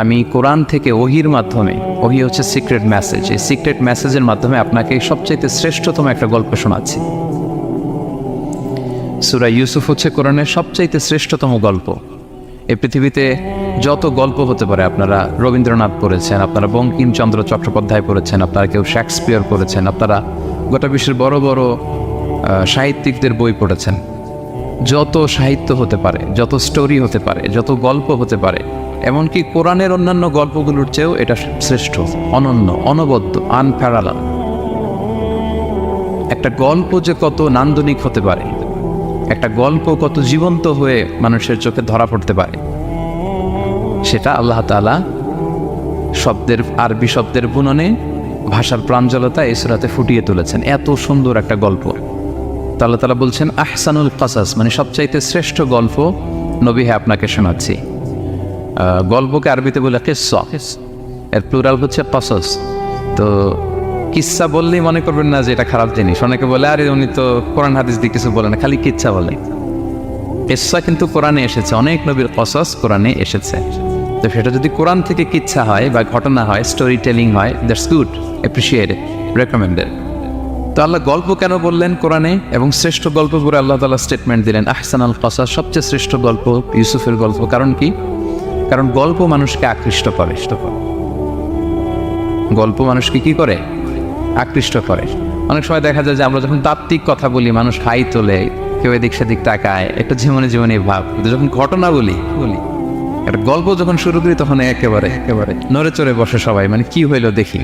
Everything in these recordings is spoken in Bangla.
আমি কোরআন থেকে ওহির মাধ্যমে, ওহি হচ্ছে সিক্রেট মেসেজ এই সিক্রেট মেসেজের মাধ্যমে আপনাকে সবচাইতে শ্রেষ্ঠতম একটা গল্প শোনাচ্ছি। সুরা ইউসুফ হচ্ছে কোরআনের সবচাইতে শ্রেষ্ঠতম গল্প। এই পৃথিবীতে যত গল্প হতে পারে, আপনারা রবীন্দ্রনাথ পড়েছেন, আপনারা বঙ্কিমচন্দ্র চট্টোপাধ্যায় পড়েছেন, আপনারা কেউ শেক্সপিয়ার পড়েছেন, আপনারা গোটা বিশ্বের বড় বড় সাহিত্যিকদের বই পড়েছেন। যত সাহিত্য হতে পারে, যত স্টোরি হতে পারে, যত গল্প হতে পারে এমনকি কোরআনের অন্যান্য গল্পগুলোর চেয়েও এটা শ্রেষ্ঠ, অনন্য, অনবদ্য আনপ্যারালাল একটা গল্প যে কত নান্দনিক হতে পারে, একটা গল্প কত জীবন্ত হয়ে মানুষের চোখে ধরা পড়তে পারে, সেটা আল্লাহ তাআলা শব্দের আরবি শব্দের বুননে ভাষার প্রাঞ্জলতা এই সুরাতে ফুটিয়ে তুলেছেন। এত সুন্দর একটা গল্প। তা আল্লাহ তালা বলছেন, আহসানুল কাসাস মানে সবচাইতে শ্রেষ্ঠ গল্প নবী আপনাকে শোনাচ্ছি। গল্পকে আরবিতে বলে কিস্সা এর প্লুরাল হচ্ছে কসস। তো কিচ্ছা বললেই মনে করবেন না যে এটা খারাপ জিনিস। অনেকে বলে আরে উনি তো কোরআন হাদিস দিয়ে কিছু বলে না খালি কিচ্ছা বলে। কিচ্ছা কিন্তু কোরআনে এসেছে। অনেক নবীর কসস কোরআনে এসেছে। তো সেটা যদি কোরআন থেকে কিচ্ছা হয় বা ঘটনা হয় স্টোরি টেলিং হয় দ্যাটস গুড অ্যাপ্রিসিয়েটেড রেকমেন্ডেড তো আল্লাহ গল্প কেন বললেন কোরআনে? এবং শ্রেষ্ঠ গল্প পরে আল্লাহ তালা স্টেটমেন্ট দিলেন আহসান আল কসাস সবচেয়ে শ্রেষ্ঠ গল্প ইউসুফের গল্প। কারণ কি? কারণ গল্প মানুষকে আকৃষ্ট করে। গল্প মানুষকে কি করে? আকৃষ্ট করে। অনেক সময় দেখা যায় যে আমরা যখন তাত্ত্বিক কথা বলি, মানুষ হাই তোলে, কেউ এদিক সেদিক তাকায়, একটা জীবনে জীবনে ভাব। যখন ঘটনা বলি বলি, একটা গল্প যখন শুরু করি তখন একেবারে একেবারে নড়ে চড়ে বসে সবাই মানে কি হইল দেখি,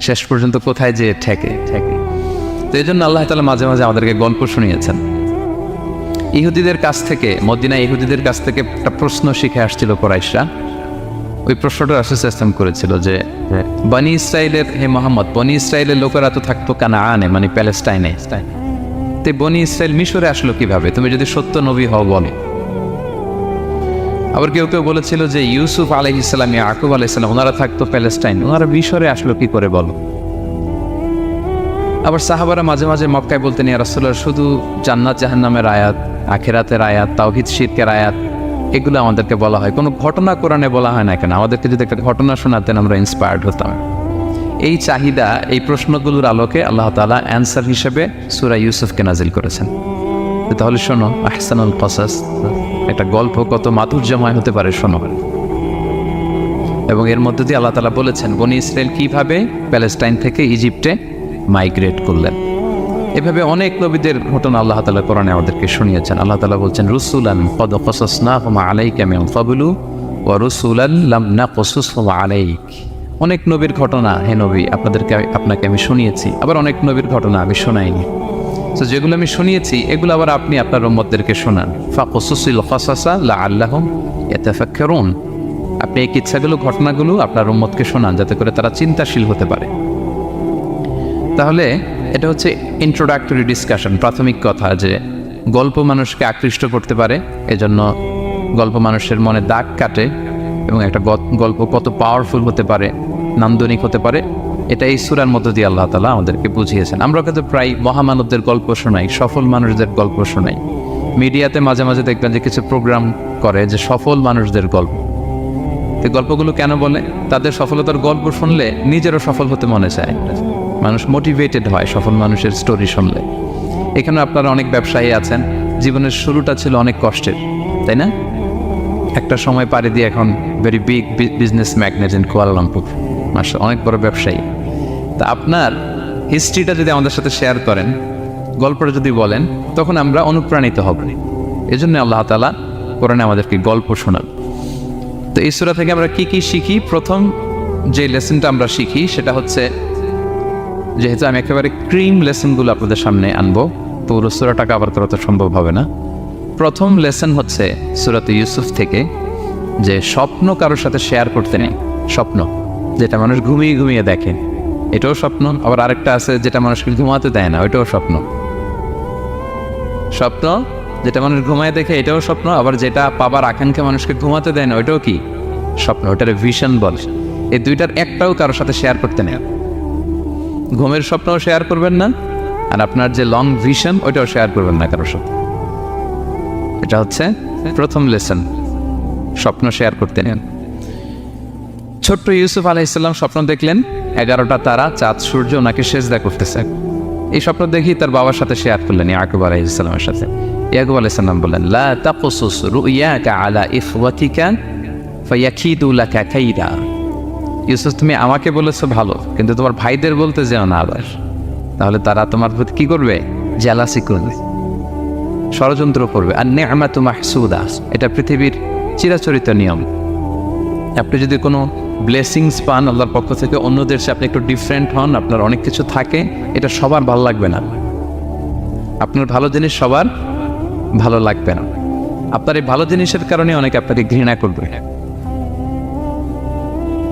শেষ পর্যন্ত কোথায় যে ঠেকে ঠেকে। তো এই জন্য আল্লাহ তালা মাঝে মাঝে আমাদেরকে গল্প শুনিয়েছেন। ইহুদিদের কাছ থেকে মদিনা ইহুদিদের কাছ থেকে একটা প্রশ্ন শিখে আসছিল কোরাইশরা। ওই প্রশ্নটা অ্যাসোসিয়েশন করেছিল যে, বনি ইসরায়েলের হে মোহাম্মদ, বনি ইসরায়েলের লোকেরা তো থাকতো কানা আনে মানে প্যালেস্টাইনে। তো বনি ইসরায়েল মিশরে আসলো কীভাবে? তুমি যদি সত্য নবী হও বলো। আবার কেউ কেউ বলেছিল যে, ইউসুফ আলহ ইসলাম ইয়াকুব আলহ ইসলাম ওনারা থাকতো প্যালেস্টাইন। ওনারা মিশরে আসলো কি করে বলো? আবার সাহাবারা মাঝে মাঝে মক্কায় বলতেন, ইয়া রাসূলুল্লাহ, শুধু জান্নাত জাহান্নামের আয়াত আখেরাতের আয়াত, তাওহিদ শিরকের আয়াত, এগুলো আমাদেরকে বলা হয়। কোনো ঘটনা কোরআনে বলা হয় না কেন? আমাদেরকে যদি একটা ঘটনা শোনাতেন, আমরা ইন্সপায়ার্ড হতাম। এই চাহিদা, এই প্রশ্নগুলোর আলোকে আল্লাহ তাআলা অ্যান্সার হিসেবে সুরা ইউসুফকে নাজিল করেছেন। তাহলে শোনো, আহসানুল কসাস, একটা গল্প কত মাধুর্যময় হতে পারে, শোনো। এবং এর মধ্যে দিয়ে আল্লাহ তালা বলেছেন, বনি ইসরায়েল কীভাবে প্যালেস্টাইন থেকে ইজিপ্টে মাইগ্রেট করলেন। এভাবে অনেক নবীদের ঘটনা আল্লাহ তালা কোরআনে আমাদেরকে শুনিয়েছেন। আল্লাহ তালা বলছেন, রসুলান কদ কসসনা হুমা আলাইকা মিন ফাবলু ও রসুলান লাম না কসুস হুমা আলাইক। অনেক নবীর ঘটনা, হে নবী, আপনাদেরকে আপনাকে আমি শুনিয়েছি। আবার অনেক নবীর ঘটনা আমি শোনাইনি। তো যেগুলো আমি শুনিয়েছি, এগুলো আবার আপনি আপনার উম্মতদেরকে শোনান। ফাকসুসিল কসাসা লা আল্লাহম ইয়াতাফাক্কারুন। আপনি এই কিচ্ছাগুলো, ঘটনাগুলো আপনার উম্মতকে শোনান, যাতে করে তারা চিন্তাশীল হতে পারে। তাহলে এটা হচ্ছে ইন্ট্রোডাক্টরি ডিসকাশন প্রাথমিক কথা যে গল্প মানুষকে আকৃষ্ট করতে পারে, এজন্য গল্প মানুষের মনে দাগ কাটে এবং একটা গল্প কত পাওয়ারফুল হতে পারে, নান্দনিক হতে পারে, এটা এই সুরার মধ্য দিয়ে আল্লাহ তালা আমাদেরকে বুঝিয়েছেন। আমরা কিন্তু প্রায় মহামানবদের গল্প শোনাই, সফল মানুষদের গল্প শোনাই। মিডিয়াতে মাঝে মাঝে দেখবেন যে কিছু প্রোগ্রাম করে যে সফল মানুষদের গল্প। গল্পগুলো কেন বলে? তাদের সফলতার গল্প শুনলে নিজেরও সফল হতে মনে চায়। মানুষ মোটিভেটেড হয় সফল মানুষের স্টোরি শুনলে। এখানে আপনারা অনেক ব্যবসায়ী আছেন, জীবনের শুরুটা ছিল অনেক কষ্টের, তাই না? একটা সময় পাড়ি দিয়ে এখন very big business magnate in Kuala Lumpur মাসে অনেক বড় ব্যবসায়ী। তা আপনার হিস্ট্রিটা যদি আমাদের সাথে শেয়ার করেন, গল্পটা যদি বলেন, তখন আমরা অনুপ্রাণিত হব। এই জন্য আল্লাহ তালা কোরআনে আমাদেরকে গল্প শোনান। তো এই সুরা থেকে আমরা কি কি শিখি? প্রথম যে লেসনটা আমরা শিখি, সেটা হচ্ছে যেহেতু আমি একেবারে ক্রিম লেসনগুলো আপনাদের সামনে আনব পুরো সুরাটা কভার করা তো সম্ভব হবে না। প্রথম লেসন হচ্ছে সুরাত ইউসুফ থেকে যে স্বপ্ন কারোর সাথে শেয়ার করতে নেই, স্বপ্ন, যেটা মানুষ ঘুমিয়ে ঘুমিয়ে দেখে। এটাও স্বপ্ন, আবার আরেকটা আছে যেটা মানুষকে ঘুমাতে দেয় না, ওইটাও স্বপ্ন। স্বপ্ন, যেটা মানুষ ঘুমায় দেখে, এটাও স্বপ্ন, আবার যেটা পাবার আকাঙ্ক্ষা মানুষকে ঘুমাতে দেয় না, ওইটাও কি? স্বপ্ন ওটার ভিশন বলে। এই দুইটার একটাও কারোর সাথে শেয়ার করতে নেই। ঘুমের স্বপ্নও শেয়ার করবেন না, আর আপনার যে লং ভিশন ওইটাও শেয়ার করবেন না কারোর সাথে। এটা হচ্ছে প্রথম লেসন স্বপ্ন শেয়ার করতে নেন। ছোট্ট ইউসুফ আলাইসাল্লাম স্বপ্ন দেখলেন, এগারোটা তারা, চাঁদ, সূর্য ওনাকে সেজদা করতেছে। এই স্বপ্ন দেখি তার বাবার সাথে শেয়ার করলেন, ইয়াকুব আলাইসাল্লামের সাথে। ইয়াকুব আলাইসাল্লাম বললেন, লা তাকুসুস রুইয়াকা আলা ইখওয়াতিকা, ফায়াকিদু লাকা কাইদা। ইউসুফ, তুমি আমাকে বলেছ ভালো, কিন্তু তোমার ভাইদের বলতে যেও না আবার। তাহলে তারা তোমার প্রতি কি করবে? জেলাসি করবে। ষড়যন্ত্র করবে। আর নেহামাতু মাহসুদা, এটা পৃথিবীর চিরাচরিত নিয়ম। আপনি যদি কোনো ব্লেসিংস পান আল্লাহর পক্ষ থেকে, অন্যদের চেয়ে আপনি একটু ডিফারেন্ট হন, আপনার অনেক কিছু থাকে, এটা সবার ভালো লাগবে না। আপনার ভালো জিনিস সবার ভালো লাগবে না। আপনার এই ভালো জিনিসের কারণে অনেকে আপনাকে ঘৃণা করবে।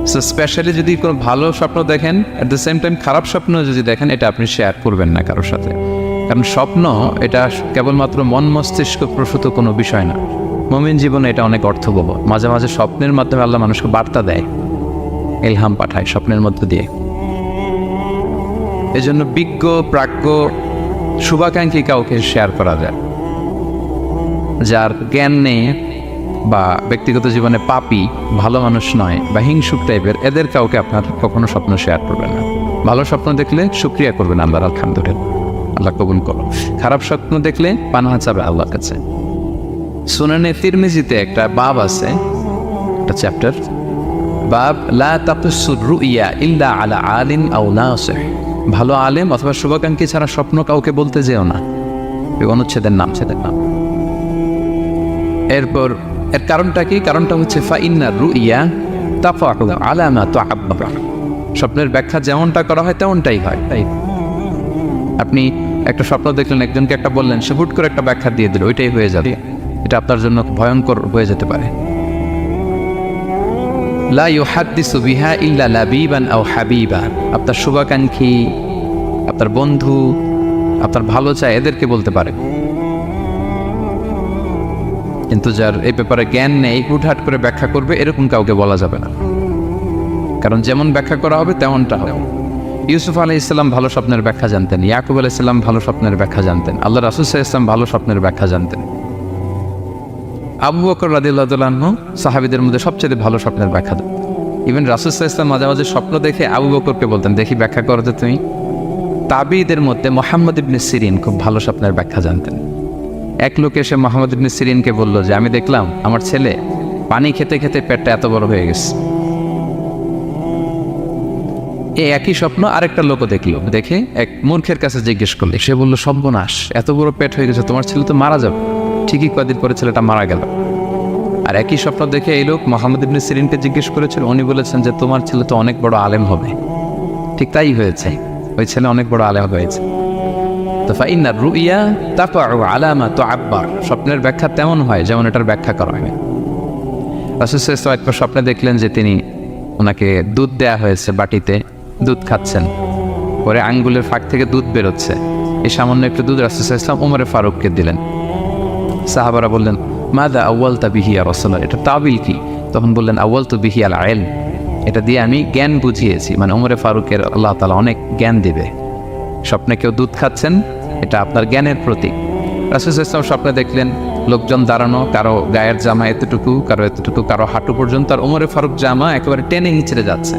সো স্পেশালি যদি কোনো ভালো স্বপ্ন দেখেন অ্যাট দ্য সেম টাইম খারাপ স্বপ্ন যদি দেখেন, এটা আপনি শেয়ার করবেন না কারোর সাথে। কারণ স্বপ্ন, এটা কেবলমাত্র মন মস্তিষ্ক প্রসূত কোনো বিষয় না। মমিন জীবনে এটা অনেক অর্থবহ। মাঝে মাঝে স্বপ্নের মাধ্যমে আল্লাহ মানুষকে বার্তা দেয় এলহাম পাঠায় স্বপ্নের মধ্য দিয়ে। এজন্য বিজ্ঞ, প্রাজ্ঞ, শুভাকাঙ্ক্ষী কাউকে শেয়ার করা যায়। যার জ্ঞান নেই বা ব্যক্তিগত জীবনে পাপি, ভালো মানুষ নয় বা হিংসুক টাইপের এদের কাউকে আপনার কখনো স্বপ্ন শেয়ার করবেন না। ভালো স্বপ্ন দেখলে শুক্রিয়া করবেন আল্লাহর আলহামদুলিল্লাহ। আল্লাহ কবুল করো খারাপ স্বপ্ন দেখলে পানাহা চাবে আল্লাহর কাছে। সুনানে তিরমিজিতে একটা বাব আছে, একটা চ্যাপ্টার বাব, লা রুইয়া ইল্লা আলা আলিম আও নাসিহ। ভালো আলেম অথবা শুভাকাঙ্ক্ষী ছাড়া স্বপ্ন কাউকে বলতে যেও না। অনুচ্ছেদের নাম ছেদের নাম। এরপর এর কারণটা কি? কারণটা হচ্ছে ফাইন্না রুইয়া তাফাউ আলামা তো স্বপ্নের ব্যাখ্যা যেমনটা করা হয়, তেমনটাই হয়। তাই আপনি একটা স্বপ্ন দেখলেন, একজনকে একটা বললেন, সে হুট করে একটা ব্যাখ্যা দিয়ে দিল, ওইটাই হয়ে যাবে। এটা আপনার জন্য ভয়ঙ্কর হয়ে যেতে পারে। লা ইউহাদ্দিসু বিহা ইল্লা লাবিবান আও আপনার শুভাকাঙ্ক্ষী, আপনার বন্ধু, আপনার ভালো চায়, এদেরকে বলতে পারে। কিন্তু যার এই ব্যাপারে জ্ঞান নেই হুটহাট করে ব্যাখ্যা করবে, এরকম কাউকে বলা যাবে না। কারণ যেমন ব্যাখ্যা করা হবে, তেমনটা হবে। ইউসুফ আলাই ইসলাম ভালো স্বপ্নের ব্যাখ্যা জানতেন, ইয়াকুব আলাই ইসলাম ভালো স্বপ্নের ব্যাখ্যা জানতেন, আল্লাহ রাসুল ইসলাম ভালো স্বপ্নের ব্যাখ্যা জানতেন। আবু বকর রাদিল্লাহ সাহাবিদের মধ্যে সবচেয়ে ভালো স্বপ্নের ব্যাখ্যা দেন। ইভেন রাসুল ইসলাম মাঝে মাঝে স্বপ্ন দেখে আবু বকরকে বলতেন, দেখি ব্যাখ্যা করো তুমি। তাবিদের মধ্যে মোহাম্মদ ইবনে সিরিন খুব ভালো স্বপ্নের ব্যাখ্যা জানতেন। এক লোক এসে মোহাম্মদ ইবনে সিরিনকে বলল যে, আমি দেখলাম আমার ছেলে পানি খেতে খেতে পেটটা এত বড় হয়ে গেছে। এই একই স্বপ্ন আরেকটা লোকও দেখল। দেখে এক মূর্খের কাছে জিজ্ঞেস করলে, সে বলল, সর্বনাশ, এত বড় পেট হয়ে গেছে, তোমার ছেলে তো মারা যাবে। ঠিকই কদিন পরে ছেলেটা মারা গেল। আর একই স্বপ্ন দেখে এই লোক মোহাম্মদ ইবনে সিরিনকে জিজ্ঞেস করেছিল, উনি বলেছেন যে, তোমার ছেলে তো অনেক বড় আলেম হবে। ঠিক তাই হয়েছে। ওই ছেলে অনেক বড় আলেম হয়েছে। ফাইনার রুইয়া আলামা তো আব্বার স্বপ্নের ব্যাখ্যা তেমন হয় যেমন এটার ব্যাখ্যা করা হয় একবার স্বপ্নে দেখলেন যে তিনি ওনাকে দুধ দেয়া হয়েছে বাটিতে, দুধ খাচ্ছেন। পরে আঙ্গুলের ফাঁক থেকে দুধ বেরোচ্ছে। এই সামান্য একটু দুধ রাসুল ইসলাম উমরে ফারুককে দিলেন। সাহাবারা বললেন, মাদা তা বিহিয়া এটা তাবিল কি? তখন বললেন আউ্য়াল তো বিহিয়াল আয়েল এটা দিয়ে আমি জ্ঞান বুঝিয়েছি। মানে উমরে ফারুকের আল্লাহ তালা অনেক জ্ঞান দিবে। স্বপ্নে কেউ দুধ খাচ্ছেন এটা আপনার জ্ঞানের প্রতীক। রাসুল ইসলাম স্বপ্নে দেখলেন, লোকজন দাঁড়ানো, কারও গায়ের জামা এতটুকু, কারও এতটুকু, কারও হাঁটু পর্যন্ত, আর উমরে ফারুক জামা একেবারে টেনে নিচড়ে যাচ্ছে।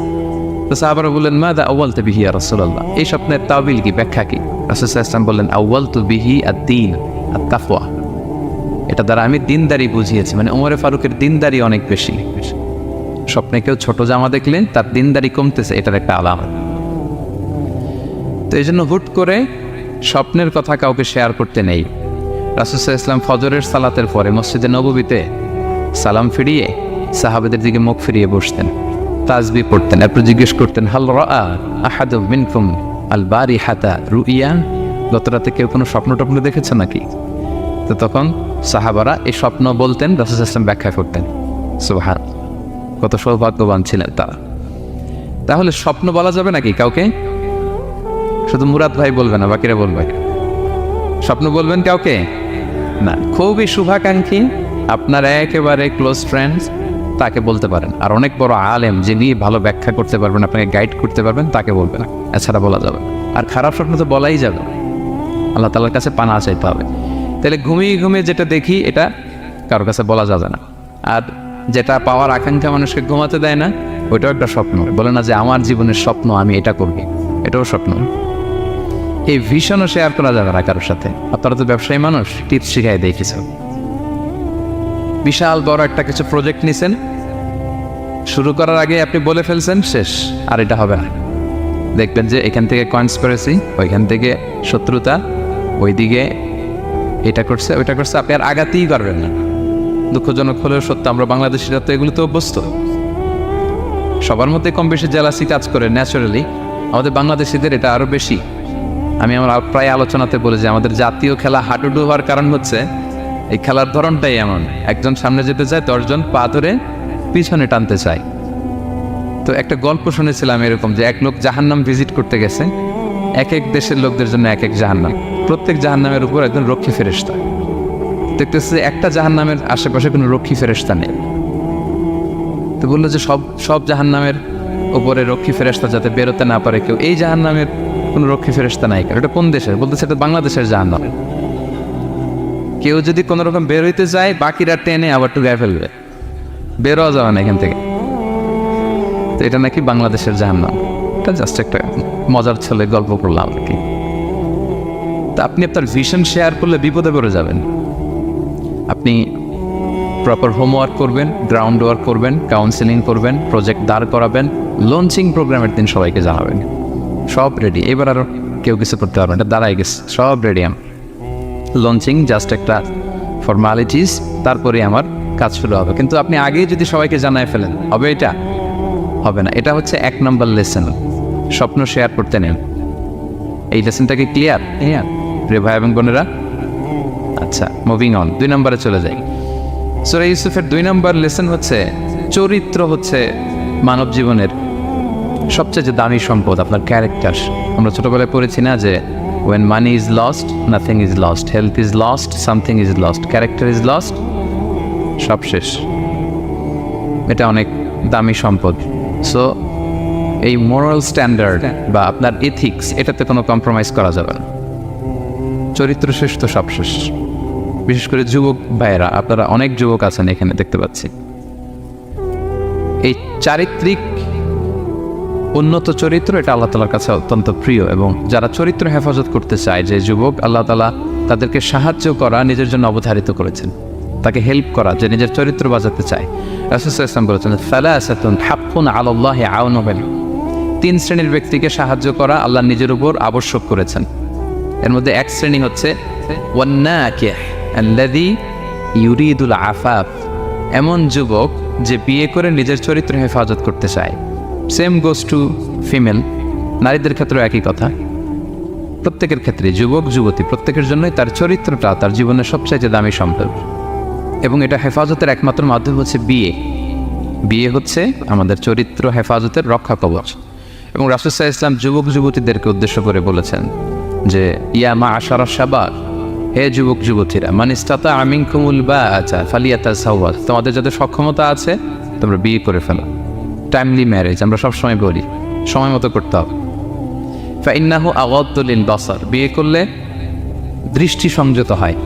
তো সাহাবারা বললেন মা দা আউ্য়াল তো বিহিয়া রসুল্লাহ এই স্বপ্নের তাবিল কি, ব্যাখ্যা কি? রাসুল ইসলাম বললেন আউ্য়াল তো বিহি আর দিন আর তাফওয়া এটা দ্বারা আমি দিনদারি বুঝিয়েছি মানে উমরে ফারুকের দিনদারি অনেক বেশি। স্বপ্নে কেউ ছোট জামা দেখলেন তার দিনদারি কমতেছে, এটার একটা আলামত। তো এই জন্য হুট করে স্বপ্নের কথা কাউকে শেয়ার করতে নেই। রাসুসাহ ইসলাম ফজরের সালাতের পরে মসজিদে নববীতে সালাম ফিরিয়ে সাহাবেদের দিকে মুখ ফিরিয়ে বসতেন তাজবি পড়তেন। এরপর জিজ্ঞেস করতেন, হাল রা আহাদু মিনকুম আল বারি হাতা রুইয়া গত রাতে কেউ কোনো স্বপ্ন টপ্ন দেখেছে নাকি? তো তখন সাহাবারা এই স্বপ্ন বলতেন, রাসুল ইসলাম ব্যাখ্যা করতেন, সুবাহান। কত সৌভাগ্যবান ছিলেন তারা। তাহলে স্বপ্ন বলা যাবে নাকি কাউকে? শুধু মুরাদ ভাই বলবে না, বাকিরা বলবে। স্বপ্ন বলবেন কাউকে? না, খুবই শুভাকাঙ্ক্ষী, আপনার একেবারে ক্লোজ ফ্রেন্ডস তাকে বলতে পারেন। আর অনেক বড় আলেম, যিনি ভালো ব্যাখ্যা করতে পারবেন, আপনাকে গাইড করতে পারবেন, তাকে বলবেন। না এছাড়া বলা যাবে আর খারাপ স্বপ্ন তো বলাই যাবে আল্লাহ তালার কাছে পানা চাইতে হবে। তাহলে ঘুমিয়ে ঘুমিয়ে যেটা দেখি, এটা কারোর কাছে বলা যাবে না। আর যেটা পাওয়ার আকাঙ্ক্ষা মানুষকে ঘুমাতে দেয় না, ওইটাও একটা স্বপ্ন। বলে না যে, আমার জীবনের স্বপ্ন, আমি এটা করব। এটাও স্বপ্ন। এই ভিশনও শেয়ার করা যাবে না কারোর সাথে। আপনারা তো ব্যবসায়ী মানুষ টিপস শিখাই দেয় কিছু। বিশাল বড় একটা কিছু প্রজেক্ট নিছেন। শুরু করার আগে আপনি বলে ফেলছেন, শেষ, আর এটা হবে না। দেখবেন যে এখান থেকে কনস্পিরেসি ওইখান থেকে শত্রুতা, ওইদিকে এটা করছে, ওইটা করছে, আপনি আর আগাতেই পারবেন না। দুঃখজনক হলেও সত্য, আমরা বাংলাদেশিরা তো এগুলো তো অভ্যস্ত। সবার মধ্যে কম বেশি জেলাসি কাজ করে ন্যাচারালি আমাদের বাংলাদেশিদের এটা আরও বেশি। আমি আমার প্রায় আলোচনাতে বলে যে আমাদের জাতীয় খেলা হাডুডু হওয়ার কারণ হচ্ছে, এই খেলার ধরনটাই এমন। একজন সামনে যেতে চায়, দশজন পা ধরে পিছনে টানতে চায়। তো একটা গল্প শুনেছিলাম এরকম যে এক লোক জাহান্নাম ভিজিট করতে গেছে। এক এক দেশের লোকদের জন্য এক এক জাহান্নাম। প্রত্যেক জাহান্নামের উপর একজন রক্ষী ফেরেস্তা দেখতেছে একটা জাহান্নামের আশেপাশে কোনো রক্ষী ফেরেস্তা নেই। তো বলল যে সব সব জাহান্নামের উপরে রক্ষী ফেরেস্তা যাতে বেরোতে না পারে কেউ, এই জাহান্নামের কোনো রক্ষী ফেরেস্তা নাই কেন? এটা কোন দেশের? বলতেছে এটা বাংলাদেশের জাহান্নাম। কেউ যদি কোনো রকম বের হইতে যায়, বাকিরা টেনে আবার টুকায় ফেলবে। বেরোয়া যাবে না এখান থেকে। তো এটা নাকি বাংলাদেশের জাহান্নাম। এটা জাস্ট একটা মজার ছেলে গল্প করলাম আর কি। তা আপনি আপনার ভিশন শেয়ার করলে বিপদে পড়ে যাবেন। আপনি প্রপার হোমওয়ার্ক করবেন গ্রাউন্ড ওয়ার্ক করবেন কাউন্সেলিং করবেন প্রজেক্ট দাঁড় করাবেন লঞ্চিং প্রোগ্রামের দিন সবাইকে জানাবেন। সব রেডি এবার আর কেউ কিছু করতে পারবেন এটা দাঁড়াই গেছে। সব রেডি আমি লঞ্চিং জাস্ট একটা ফর্মালিটিস তারপরে আমার কাজ শুরু হবে। কিন্তু আপনি আগেই যদি সবাইকে জানায় ফেলেন, হবে এটা? হবে না। এটা হচ্ছে এক নম্বর লেসন স্বপ্ন শেয়ার করতে নেন। এই লেসনটা কি ক্লিয়ার হ্যাঁ। প্রিয় ভাই এবং বোনেরা? আচ্ছা মুভিং অন দুই নম্বরে চলে যাই। সুরা ইউসুফের দুই নম্বর লেসন হচ্ছে, চরিত্র হচ্ছে মানব জীবনের সবচেয়ে যে দামি সম্পদ আপনার ক্যারেক্টার আমরা ছোটবেলায় পড়েছি না যে when money is lost nothing is lost health is lost something is lost character is lost সব শেষ। এটা অনেক দামি সম্পদ। সো এই মোরাল স্ট্যান্ডার্ড বা আপনার এথিক্স এটাতে কোনো কম্প্রোমাইজ করা যাবে না। চরিত্র শেষ তো সব শেষ। বিশেষ করে যুবক ভাইয়েরা, আপনারা অনেক যুবক আছেন এখানে দেখতে পাচ্ছি। এই চারিত্রিক উন্নত চরিত্র, এটা আল্লাহ তালার কাছে অত্যন্ত প্রিয় এবং যারা চরিত্র হেফাজত করতে চায় যে যুবক, আল্লাহ তালা তাদেরকে সাহায্য করা, নিজের জন্য অবধারিত করেছেন। তাকে হেল্প করা, যে নিজের চরিত্র বাজাতে চায়। বলেছেন আউন তিন শ্রেণির ব্যক্তিকে সাহায্য করা আল্লাহ নিজের উপর আবশ্যক করেছেন। এর মধ্যে এক শ্রেণি হচ্ছে এমন যুবক যে বিয়ে করে নিজের চরিত্র হেফাজত করতে চায়। সেম গোস টু ফিমেল নারীদের ক্ষেত্রেও একই কথা। প্রত্যেকের ক্ষেত্রে যুবক, যুবতী, প্রত্যেকের জন্যই তার চরিত্রটা, তার জীবনের সবচাইতে দামি সম্পদ এবং এটা হেফাজতের একমাত্র মাধ্যম হচ্ছে বিয়ে। বিয়ে হচ্ছে আমাদের চরিত্র হেফাজতের রক্ষা কবচ। এবং রাসুসাহ ইসলাম যুবক, যুবতীদেরকে উদ্দেশ্য করে বলেছেন যে, ইয়া মা আশারা সাবাক হে যুবক, যুবতীরা মানিস্তাতা আমিন কুমুল বা আচ্ছা ফালিয়াতা তোমাদের যাদের সক্ষমতা আছে, তোমরা বিয়ে করে ফেলো। টাইমলি ম্যারেজ আমরা সবসময় বলি, সময় মতো করতে হবে। ফাইন্নাহু আওয়াদ্দলিল বাসার, বিয়ে করলে দৃষ্টি সংযত হয়।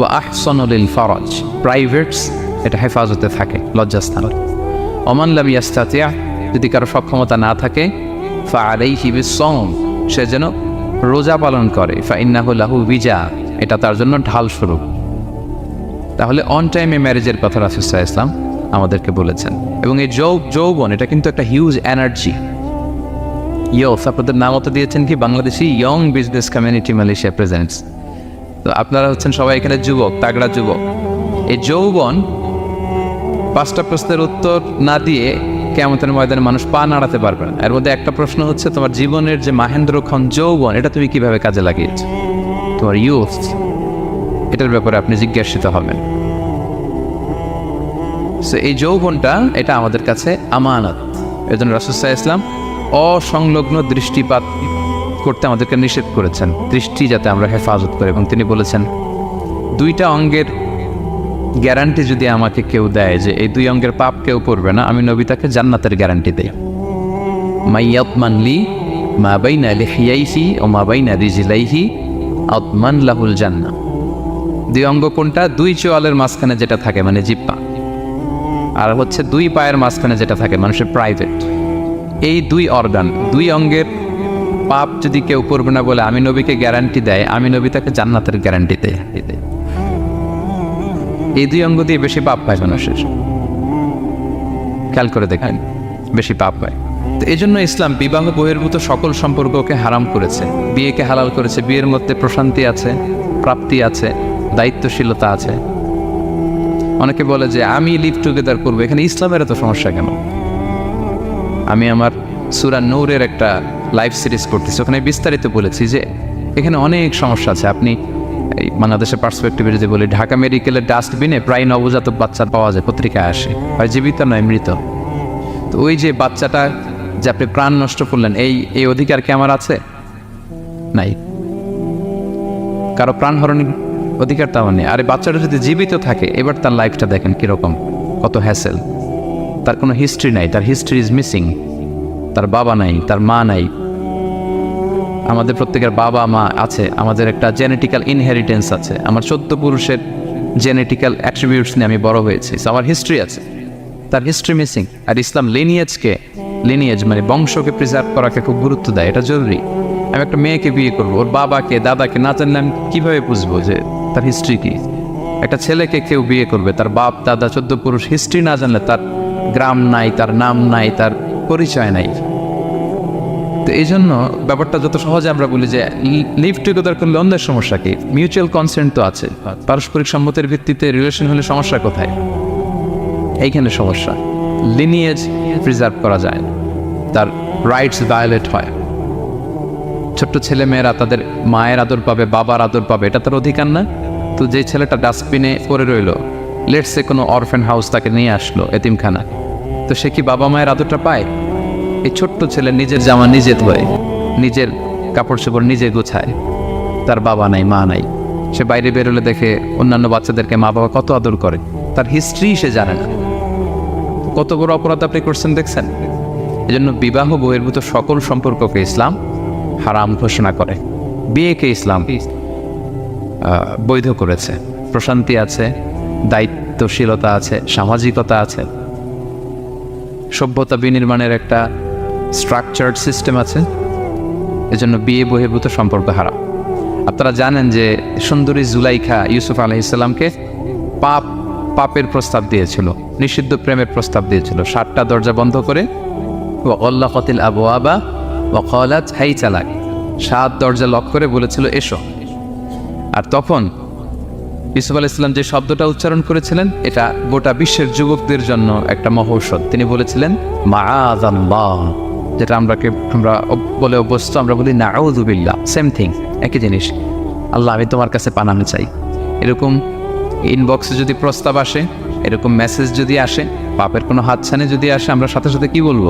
ও আহসনুলিল ফরজ প্রাইভেটস এটা হেফাজতে থাকে, লজ্জাস্থান। অমান লাম ইয়াস্তাতিয়া যদি কারও সক্ষমতা না থাকে ফা আলাই সম সে যেন রোজা পালন করে ফা ইন্নাহু লাহু বিজা, এটা তার জন্য ঢাল স্বরূপ। তাহলে অন টাইমে ম্যারেজের কথা রাসুসাহ ইসলাম আমাদেরকে বলেছেন। এবং এই যৌ, যৌবন, এটা কিন্তু একটা হিউজ এনার্জি ইয়স আপনাদের নাম অত দিয়েছেন কি? Bangladeshi young business community Malaysia presents তো আপনারা হচ্ছেন সবাই এখানে যুবক, তাগড়া যুবক। এই যৌবন পাঁচটা প্রশ্নের উত্তর না দিয়ে কেমতের ময়দানে মানুষ পা নাড়াতে পারবে না। এর মধ্যে একটা প্রশ্ন হচ্ছে, তোমার জীবনের যে মাহেন্দ্রক্ষণ যৌবন, এটা তুমি কীভাবে কাজে লাগিয়েছ? তোমার ইউথ এটার ব্যাপারে আপনি জিজ্ঞাসিত হবেন। সো এই যৌবনটা, এটা আমাদের কাছে আমানত। এই জন্য রাসুসাহ ইসলাম অসংলগ্ন দৃষ্টিপাত করতে আমাদেরকে নিষেধ করেছেন। দৃষ্টি যাতে আমরা হেফাজত করি। এবং তিনি বলেছেন, দুইটা অঙ্গের গ্যারান্টি যদি আমাকে কেউ দেয় যে এই দুই অঙ্গের পাপ কেউ করবে না, আমি নবিতাকে জান্নাতের গ্যারান্টি দেই। মাইয়াতমানলি মা বাইনা লিহিয়াইহি ও মা বাইনা রিজিলাইহি, আতমান লাহুল জান্না দুই অঙ্গ কোনটা? দুই চোয়ালের মাঝখানে যেটা থাকে মানে জিপ্পা আর হচ্ছে দুই পায়ের মাঝখানে যেটা থাকে, মানুষের প্রাইভেট এই দুই অর্গান দুই অঙ্গের পাপ যদি কেউ করবে না বলে আমি নবীকে গ্যারান্টি দেয়, আমি নবী তাকে জান্নাতের গ্যারান্টি দেয়। এই দুই অঙ্গ দিয়ে বেশি পাপ পায় মানুষের। খেয়াল করে দেখেন, বেশি পাপ পায়। তো এই জন্য ইসলাম বিবাহ বহির্ভূত সকল সম্পর্ককে হারাম করেছে। বিয়েকে হালাল করেছে, বিয়ের মধ্যে প্রশান্তি আছে, প্রাপ্তি আছে, দায়িত্বশীলতা আছে। অনেকে বলে যে, আমি লিভ টুগেদার করব। এখানে ইসলামের এত সমস্যা কেন? আমি আমার সুরা নৌরের একটা লাইভ সিরিজ করতেছি। ওখানে বিস্তারিত বলেছি যে, এখানে অনেক সমস্যা আছে। আপনি এই বাংলাদেশের পার্সপেক্টিভে যদি বলি, ঢাকা মেডিকেলের ডাস্টবিনে প্রায় নবজাতক বাচ্চা পাওয়া যায়, পত্রিকায় আসে। হয় জীবিত নয়, মৃত। তো ওই যে বাচ্চাটা যে আপনি প্রাণ নষ্ট করলেন, এই এই অধিকার কি আমার আছে? নাই। কারও প্রাণ হরণের অধিকার তো আমার নেই। আর বাচ্চাটা যদি জীবিত থাকে, এবার তার লাইফটা দেখেন কীরকম, কত হ্যাসেল তার কোনো হিস্ট্রি নাই, তার হিস্ট্রি ইজ মিসিং তার বাবা নাই, তার মা নাই। আমাদের প্রত্যেকের বাবা, মা আছে, আমাদের একটা জেনেটিক্যাল ইনহেরিটেন্স আছে। আমার চোদ্দ পুরুষের জেনেটিক্যাল অ্যাট্রিবিউটস নিয়ে আমি বড় হয়েছি। আমার হিস্ট্রি আছে। তার হিস্ট্রি মিসিং আর ইসলাম লিনিয়েজকে লিনিয়েজ মানে বংশকে প্রিজার্ভ করাকে খুব গুরুত্ব দেয়। এটা জরুরি। আমি একটা মেয়েকে বিয়ে করব, ওর বাবাকে, দাদাকে না জানলে আমি কীভাবে বুঝব যে তার হিস্ট্রি কি? একটা ছেলেকে কেউ বিয়ে করবে, তার বাপ, দাদা, চোদ্দ পুরুষ হিস্ট্রি না জানলে তার গ্রাম নাই, তার নাম নাই, তার পরিচয় নাই। তো এই জন্য ব্যাপারটা যত সহজে আমরা বলি যে লিভ টুগেদার করলে অন্যের সমস্যা কি? মিউচুয়াল কনসেন্ট তো আছে। পারস্পরিক সম্মতির ভিত্তিতে রিলেশন হলে সমস্যা কোথায়? এইখানে সমস্যা। লিনিয়েজ প্রিজার্ভ করা যায় তার রাইটস ভায়োলেট হয়। ছোট্ট ছেলে মেয়েরা তাদের মায়ের আদর পাবে, বাবার আদর পাবে, এটা তার অধিকার না? তো যে ছেলেটা ডাস্টবিনে পড়ে রইল লেটসে কোনো অরফেন হাউস তাকে নিয়ে আসলো, এতিমখানা। তো সে কি বাবা মায়ের আদরটা পায়? এই ছোট্ট ছেলে নিজের জামা নিজে ধোয়, নিজের কাপড় চোপড় নিজে গোছায়। তার বাবা নাই, মা নাই। সে বাইরে বেরোলে দেখে অন্যান্য বাচ্চাদেরকে মা বাবা কত আদর করে, তার হিস্ট্রি সে জানে না। কত বড় অপরাধ আপনি করছেন দেখছেন? এজন্য বিবাহ বহির্ভূত সকল সম্পর্ককে ইসলাম হারাম ঘোষণা করে। বিয়েকে ইসলাম বৈধ করেছে। প্রশান্তি আছে, দায়িত্বশীলতা আছে, সামাজিকতা আছে। সভ্যতা বিনির্মাণের একটা স্ট্রাকচার্ড সিস্টেম আছে। এজন্য বিয়ে বহির্ভূত সম্পর্ক হারাম। আপনারা জানেন যে সুন্দরী জুলাইখা ইউসুফ আলহিসাল্লামকে পাপ, পাপের প্রস্তাব দিয়েছিল, নিষিদ্ধ প্রেমের প্রস্তাব দিয়েছিল। সাতটা দরজা বন্ধ করে ও অল্লাহ কতিল আবু আবা ও কলাত হাই চালাক সাত দরজা লক করে বলেছিল, এসো। আর তখন ইসুফ আল ইসলাম যে শব্দটা উচ্চারণ করেছিলেন, এটা গোটা বিশ্বের যুবকদের জন্য একটা মহৌষধ তিনি বলেছিলেন মাআজ আল্লাহ যেটা আমরা আমরা বলে অভ্যস্ত, আমরা বলি নাউজুবিল্লাহ সেম থিং একই জিনিস। আল্লাহ, আমি তোমার কাছে পানানো চাই। এরকম ইনবক্সে যদি প্রস্তাব আসে, এরকম মেসেজ যদি আসে, পাপের কোনো হাতছানি যদি আসে, আমরা সাথে সাথে কি বলব?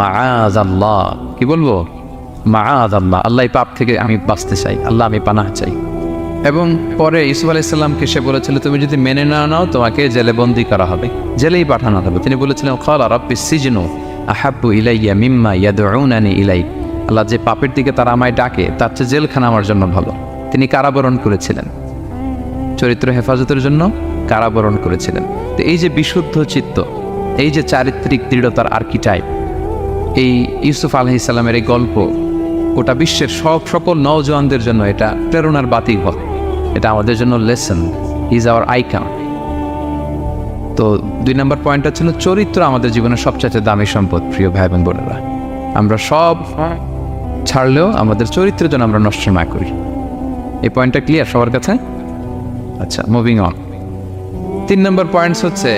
মাআজ আল্লাহ কি বলব? মাআজ আল্লাহ আল্লাহ পাপ থেকে আমি বাঁচতে চাই, আল্লাহ আমি পানাহ চাই। এবং পরে ইসুফ আলাইসাল্লামকে সে বলেছিল, তুমি যদি মেনে না নাও, তোমাকে জেলে বন্দি করা হবে, জেলেই পাঠানো হবে। তিনি বলেছিলেন খালা রব্বি সিজনু আহাব্বু ইলাইয়া মিম্মা ইয়াদউনানি ইলাই। আল্লাহ যে পাপের দিকে তারা আমায় ডাকে, তার চেয়ে জেলখানা আমার জন্য ভালো। তিনি কারাবরণ করেছিলেন। চরিত্র হেফাজতের জন্য কারাবরণ করেছিলেন। তো এই যে বিশুদ্ধ চিত্ত, এই যে চারিত্রিক দৃঢ়তার আর্কিটাইপ এই ইউসুফ আলহ ইসলামের এই গল্প গোটা বিশ্বের সব সকল নওজওয়ানদের জন্য এটা প্রেরণার হয় এটা আমাদের জন্য লেসন ইজ আওয়ার আইকান তো দুই নম্বর পয়েন্টটা ছিল চরিত্র আমাদের জীবনের সবচাইতে দামি সম্পদ, প্রিয় ভাই বোন বোনেরা। আমরা সব ছাড়লেও আমাদের চরিত্রের জন্য আমরা নষ্ট না করি। এই পয়েন্টটা ক্লিয়ার সবার কাছে? আচ্ছা মুভিং অন তিন নম্বর পয়েন্টস হচ্ছে,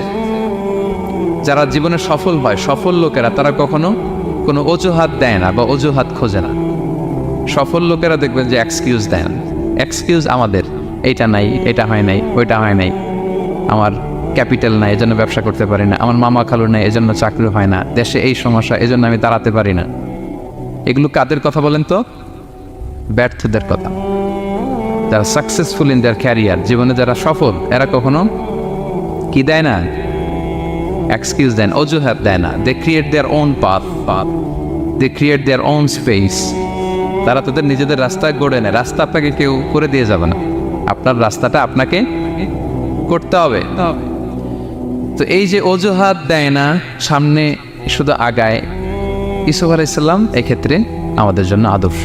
যারা জীবনে সফল হয়, সফল লোকেরা তারা কখনো কোনো অজুহাত দেয় না বা অজুহাত খোঁজে না। সফল লোকেরা দেখবেন যে এক্সকিউজ দেন এক্সকিউজ আমাদের। এইটা নাই, এটা হয় নাই, ওইটা হয় নাই। আমার ক্যাপিটাল নাই, এজন্য ব্যবসা করতে পারি না। আমার মামা খালু নাই, এজন্য চাকরি হয় না। দেশে এই সমস্যা, এজন্য আমি দাঁড়াতে পারি না। এগুলো কাদের কথা বলেন তো? ব্যর্থদের কথা। যারা সাকসেসফুল ইন দেয়ার ক্যারিয়ার জীবনে যারা সফল, এরা কখনো কি দেয় না? এক্সকিউজ দেন অজুহাত দেয় না। They create their own path path they create their own space তারা তাদের নিজেদের রাস্তা গড়ে নেয়। রাস্তা আপনাকে কেউ করে দিয়ে যাবে না। আপনার রাস্তাটা আপনাকে করতে হবে। তো এই যে অজুহাত দেয় না, সামনে শুধু আগায়। ইসুফ আলাইসাল্লাম এক্ষেত্রে আমাদের জন্য আদর্শ।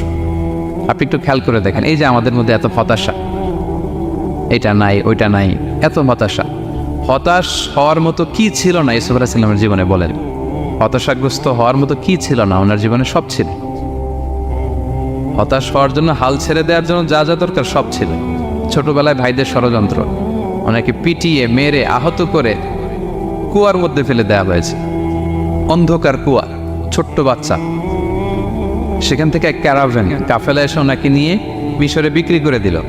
আপনি একটু খেয়াল করে দেখেন, এই যে আমাদের মধ্যে এত হতাশা। এটা নাই, ওইটা নাই, এত হতাশা। হতাশ হওয়ার মতো কি ছিল না, ইসুফ আলাইসাল্লামের জীবনে বলেন। হতাশাগ্রস্ত হওয়ার মতো কি ছিল না, ওনার জীবনে সব ছিল। হতাশ হওয়ার জন্য হাল ছেড়ে দেওয়ার জন্য যা যা দরকার সব ছিল। ছোটবেলায় ভাইদের ষড়যন্ত্র। ওনাকে পিটিয়ে, মেরে, আহত করে কুয়ার মধ্যে ফেলে দেওয়া হয়েছে। অন্ধকার কুয়া, ছোট্ট বাচ্চা। সেখান থেকে এক ক্যারাভেন কাফেলা এসে ওনাকে নিয়ে মিশরে বিক্রি করে দিল।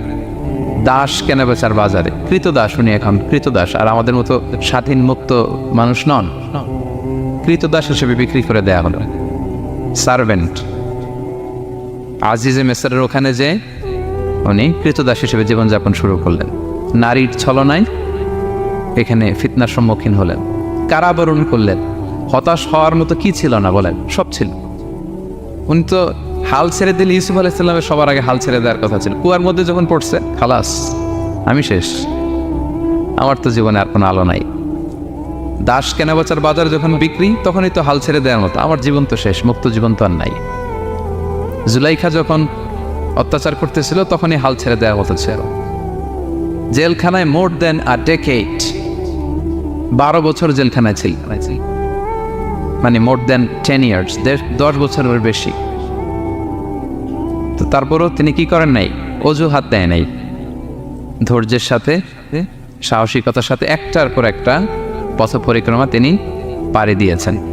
দাস কেনা বেচার বাজারে। কৃতদাস উনি এখন, কৃতদাস। আর আমাদের মতো স্বাধীন মুক্ত মানুষ নন। কৃতদাস হিসেবে বিক্রি করে দেয়া হলো। সার্ভেন্ট। আজিজে, মেসারের ওখানে যে উনি কৃতদাস হিসেবে জীবনযাপন শুরু করলেন। নারীর ছলনায় এখানে ফিতনার সম্মুখীন হলেন। কারাবরণ করলেন। হতাশ হওয়ার মতো কি ছিল না বলেন, সব ছিল। উনি তো হাল ছেড়ে দিলে ইউসুফ আলাইসাল্লামের সবার আগে হাল ছেড়ে দেওয়ার কথা ছিল। কুয়ার মধ্যে যখন পড়ছে, খালাস, আমি শেষ। আমার তো জীবনে আর কোনো আলো নাই। দাস কেনাবেচার বাজার যখন বিক্রি, তখনই তো হাল ছেড়ে দেওয়ার মতো। আমার জীবন তো শেষ, মুক্ত জীবন তো আর নাই। জুলাইখা যখন অত্যাচার করতেছিল, তখনই হাল ছেড়ে দেওয়া হতো ছিল জেলখানায় মোর দেন আ ডেকেট বারো বছর জেলখানায় ছিল। মানে মোর দেন টেন ইয়ার্স দশ বছরের বেশি। তো তারপরও তিনি কি করেন নাই? অজুহাত দেয় নাই। ধৈর্যের সাথে, সাহসিকতার সাথে একটার পর একটা পথ পরিক্রমা তিনি পাড়ি দিয়েছেন।